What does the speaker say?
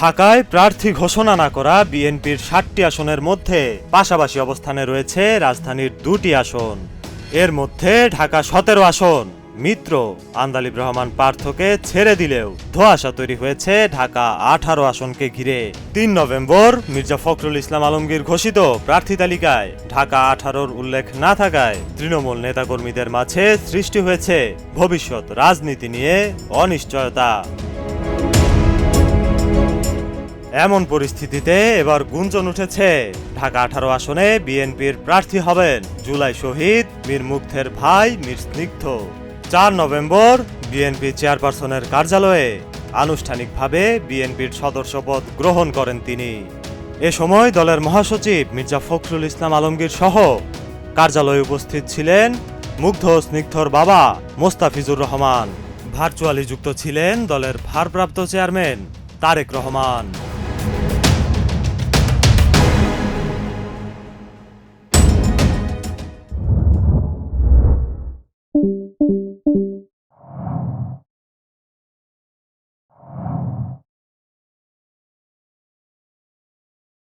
ঢাকায় প্রার্থী ঘোষণা না করা বিএনপির ষাটটি আসনের মধ্যে পাশাপাশি অবস্থানে রয়েছে রাজধানীর দুটি আসন। এর মধ্যে ঢাকা সতেরো আসন, মিত্র, আন্দালিব রহমান পার্থকে ছেড়ে দিলেও ধোঁয়াশা তৈরি হয়েছে ঢাকা আঠারো আসনকে ঘিরে। তিন নভেম্বর মির্জা ফখরুল ইসলাম আলমগীর ঘোষিত প্রার্থী তালিকায় ঢাকা আঠারোর উল্লেখ না থাকায় তৃণমূল নেতাকর্মীদের মাঝে সৃষ্টি হয়েছে ভবিষ্যৎ রাজনীতি নিয়ে অনিশ্চয়তা। এমন পরিস্থিতিতে এবার গুঞ্জন উঠেছে। ঢাকা আঠারো আসনে বিএনপির প্রার্থী হবেন জুলাই শহীদ মীর মুগ্ধের ভাই মীর স্নিগ্ধ। চার নভেম্বর বিএনপি চেয়ারপারসনের কার্যালয়ে আনুষ্ঠানিকভাবে বিএনপির সদস্যপদ গ্রহণ করেন তিনি। এ সময় দলের মহাসচিব মির্জা ফখরুল ইসলাম আলমগীর সহ কার্যালয়ে উপস্থিত ছিলেন মুগ্ধ স্নিগ্ধর বাবা মোস্তাফিজুর রহমান। ভার্চুয়ালি যুক্ত ছিলেন দলের ভারপ্রাপ্ত চেয়ারম্যান তারেক রহমান।